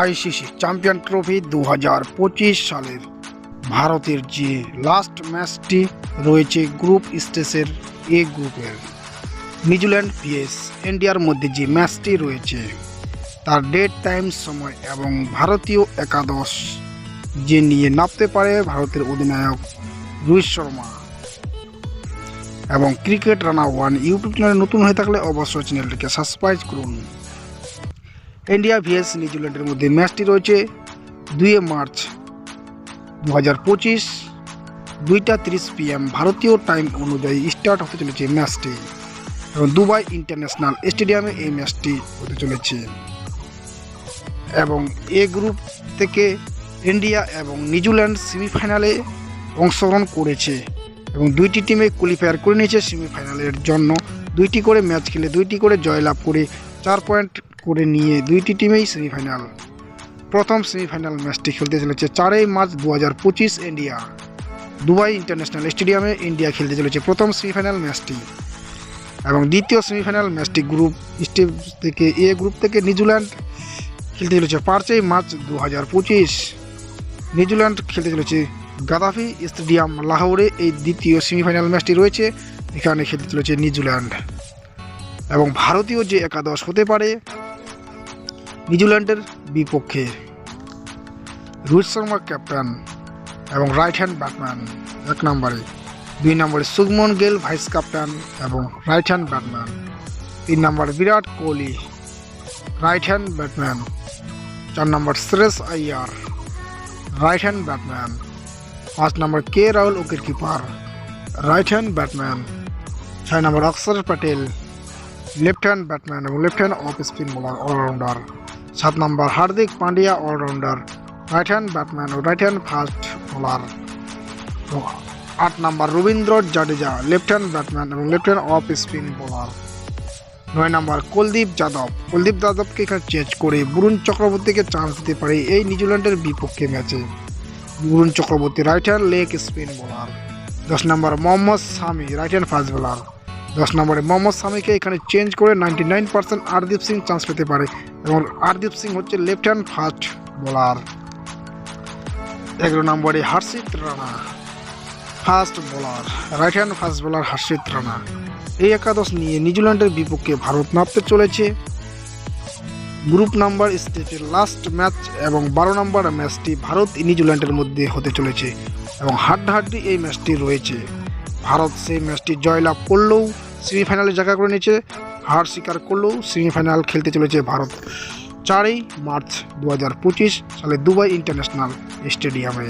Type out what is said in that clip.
ICC champion trophy দু হাজার পঁচিশ সালের ভারতের যে লাস্ট ম্যাচটি রয়েছে গ্রুপ স্টেজের এ গ্রুপের নিউজিল্যান্ড পিএস ইন্ডিয়ার মধ্যে যে ম্যাচটি রয়েছে, তার ডেট টাইম সময় এবং ভারতীয় একাদশ যে নিয়ে নামতে পারে ভারতের অধিনায়ক রোহিত শর্মা। এবং ক্রিকেট রানা ওয়ান ইউটিউব চ্যানেলে নতুন হয়ে থাকলে অবশ্যই চ্যানেলটিকে সাবস্ক্রাইব করুন। ইন্ডিয়া ভিএস নিউজিল্যান্ডের মধ্যে ম্যাচটি রয়েছে দুই মার্চ দু হাজার পঁচিশ। দুইটা তিরিশ পিএম ভারতীয় টাইম অনুযায়ী স্টার্ট হতে চলেছে ম্যাচটি এবং দুবাই ইন্টারন্যাশনাল স্টেডিয়ামে এই ম্যাচটি হতে চলেছে। এবং এ গ্রুপ থেকে ইন্ডিয়া এবং নিউজিল্যান্ড সেমিফাইনালে অংশগ্রহণ করেছে এবং দুইটি টিমে কোয়ালিফায়ার করে নিয়েছে সেমিফাইনালের জন্য। দুইটি করে ম্যাচ খেলে দুইটি করে জয়লাভ করে চার পয়েন্ট করে নিয়ে দুইটি টিমেই সেমিফাইনাল প্রথম সেমিফাইনাল ম্যাচটি খেলতে চলেছে চারই মার্চ দু হাজার পঁচিশ ইন্ডিয়া দুবাই ইন্টারন্যাশনাল স্টেডিয়ামে ইন্ডিয়া খেলতে চলেছে প্রথম সেমিফাইনাল ম্যাচটি এবং দ্বিতীয় সেমিফাইনাল ম্যাচটি গ্রুপ স্টেজ থেকে এ গ্রুপ থেকে নিউজিল্যান্ড খেলতে চলেছে পাঁচই মার্চ দু হাজার পঁচিশ নিউজিল্যান্ড খেলতে চলেছে গাদাফি স্টেডিয়াম লাহোরে এই দ্বিতীয় সেমিফাইনাল ম্যাচটি রয়েছে, এখানে খেলতে চলেছে নিউজিল্যান্ড এবং ভারতীয় যে একাদশ হতে পারে নিউজিল্যান্ডের বিপক্ষে। রোহিত শর্মা ক্যাপ্টেন এবং রাইট হ্যান্ড ব্যাটম্যান এক নম্বরে। দুই নম্বরে সুগমন গেল ভাইস ক্যাপ্টেন এবং রাইট হ্যান্ড ব্যাটম্যান তিন নম্বর Virat Kohli right hand batsman চার নম্বর Shreyas Iyer right hand batsman পাঁচ নম্বর K Rahul wicket keeper right hand batsman ছয় নম্বর Axar Patel left hand batsman এবং left hand off spin bowler allrounder সাত নম্বর, Hardik Pandya allrounder right hand batsman ও right hand fast bowler আট নম্বর, Ravindra Jadeja left hand batsman এবং left hand off spin bowler নয় নম্বর, কুলদীপ যাদব। কুলদীপ যাদবকে এখানে change করে বরুণ চক্রবর্তীকে chance দিতে পারে এই নিউজিল্যান্ডের বিপক্ষে ম্যাচে Varun Chakravarthy right hand leg spin bowler দশ নম্বর, Mohammad Shami right hand fast bowler দশ নম্বরে, মোহাম্মদ সামিকে এখানে চেঞ্জ করে ninety nine percent Arshdeep Singh chance পেতে পারে। এবং আরদীপ সিং হচ্ছে লেফট হ্যান্ড ফাস্ট বোলার এগারো নম্বরে, Harshit Rana fast bowler right hand fast bowler Harshit Rana. এই একাদশ নিয়ে নিউজিল্যান্ডের বিপক্ষে ভারত নামতে চলেছে। গ্রুপ নাম্বার স্টেজের লাস্ট ম্যাচ এবং বারো নম্বর ম্যাচটি ভারত নিউজিল্যান্ডের মধ্যে হতে চলেছে। এবং হাড্ডাহাড্ডি এই ম্যাচটি রয়েছে। ভারত সেই ম্যাচটি জয়লাভ করলেও সেমিফাইনালে জায়গা করে নিয়েছে। হার স্বীকার করলেও সেমিফাইনাল খেলতে চলেছে ভারত। চারই মার্চ দু হাজার পঁচিশ, সালে দুবাই ইন্টারন্যাশনাল স্টেডিয়ামে।